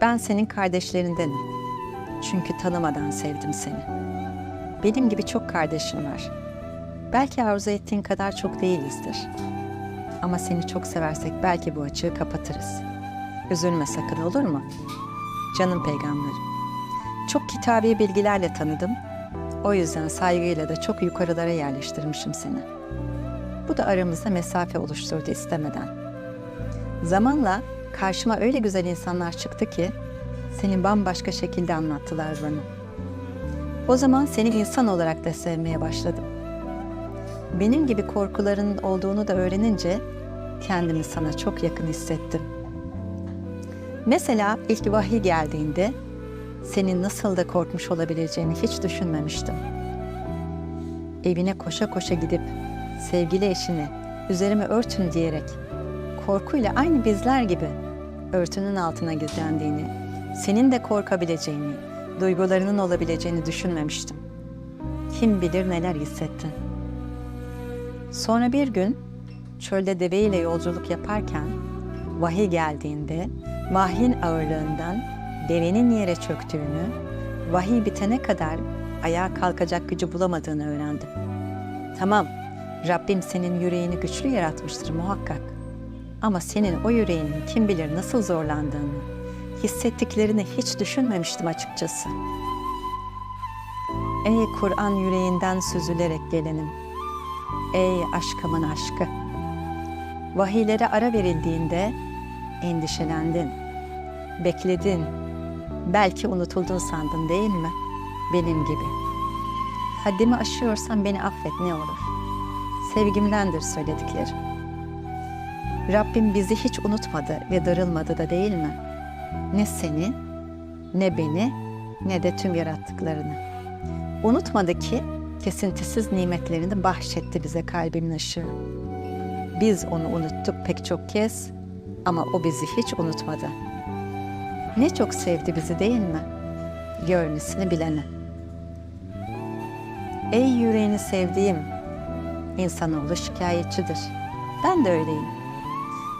Ben senin kardeşlerindenim. Çünkü tanımadan sevdim seni. Benim gibi çok kardeşim var. Belki arzu ettiğin kadar çok değilizdir. Ama seni çok seversek belki bu açığı kapatırız. Üzülme sakın olur mu? Canım peygamberim. Çok kitabi bilgilerle tanıdım. O yüzden saygıyla da çok yukarılara yerleştirmişim seni. Bu da aramızda mesafe oluşturdu istemeden. Zamanla karşıma öyle güzel insanlar çıktı ki seni bambaşka şekilde anlattılar bana. O zaman seni insan olarak da sevmeye başladım. Benim gibi korkuların olduğunu da öğrenince kendimi sana çok yakın hissettim. Mesela ilk vahiy geldiğinde senin nasıl da korkmuş olabileceğini hiç düşünmemiştim. Evine koşa koşa gidip sevgili eşine üzerime örtün diyerek korkuyla aynı bizler gibi örtünün altına gizlendiğini, senin de korkabileceğini, duygularının olabileceğini düşünmemiştim. Kim bilir neler hissettin. Sonra bir gün çölde deveyle yolculuk yaparken vahiy geldiğinde vahyin ağırlığından devenin yere çöktüğünü, vahiy bitene kadar ayağa kalkacak gücü bulamadığını öğrendim. Tamam, Rabbim senin yüreğini güçlü yaratmıştır muhakkak. Ama senin o yüreğinin kim bilir nasıl zorlandığını, hissettiklerini hiç düşünmemiştim açıkçası. Ey Kur'an yüreğinden süzülerek gelenim. Ey aşkımın aşkı. Vahiylere ara verildiğinde endişelendin, bekledin, belki unutuldun sandın değil mi? Benim gibi. Haddimi aşıyorsan beni affet ne olur. Sevgimdendir söylediklerim. Rabbim bizi hiç unutmadı ve darılmadı da değil mi? Ne seni, ne beni, ne de tüm yarattıklarını. Unutmadı ki kesintisiz nimetlerini bahşetti bize kalbimin ışığı. Biz onu unuttuk pek çok kez ama o bizi hiç unutmadı. Ne çok sevdi bizi değil mi? Görmesini bilene. Ey yüreğini sevdiğim, insanoğlu şikayetçidir. Ben de öyleyim.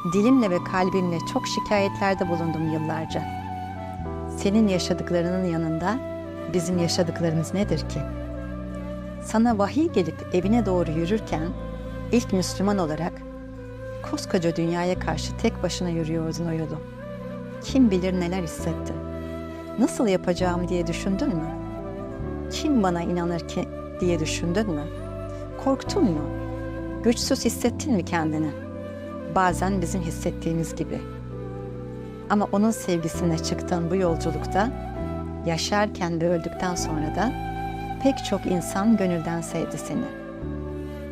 Dilimle ve kalbimle çok şikayetlerde bulundum yıllarca. Senin yaşadıklarının yanında bizim yaşadıklarımız nedir ki? Sana vahiy gelip evine doğru yürürken ilk Müslüman olarak koskoca dünyaya karşı tek başına yürüyordun o yolu. Kim bilir neler hissettin. Nasıl yapacağım diye düşündün mü? Kim bana inanır ki diye düşündün mü? Korktun mu? Güçsüz hissettin mi kendini? Bazen bizim hissettiğimiz gibi. Ama onun sevgisine çıktığın bu yolculukta yaşarken ve öldükten sonra da pek çok insan gönülden sevdi seni.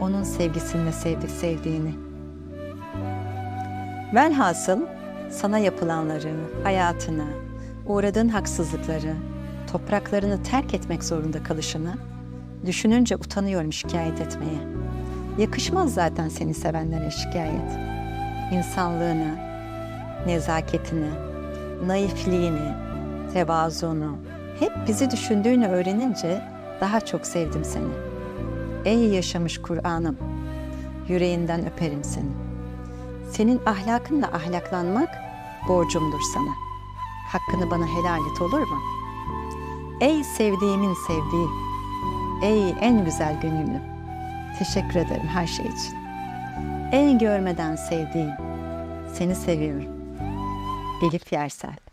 Onun sevgisini sevdik sevdiğini. Velhasıl sana yapılanları, hayatını, uğradığın haksızlıkları, topraklarını terk etmek zorunda kalışını düşününce utanıyorum şikayet etmeye. Yakışmaz zaten seni sevenlere şikayet. İnsanlığını, nezaketini, naifliğini, tevazunu, hep bizi düşündüğünü öğrenince daha çok sevdim seni. Ey yaşamış Kur'an'ım, yüreğinden öperim seni. Senin ahlakınla ahlaklanmak borcumdur sana. Hakkını bana helal et olur mu? Ey sevdiğimin sevdiği, ey en güzel gönüllü. Teşekkür ederim her şey için. Ey görmeden sevdiğim, seni seviyorum. Elif Yersel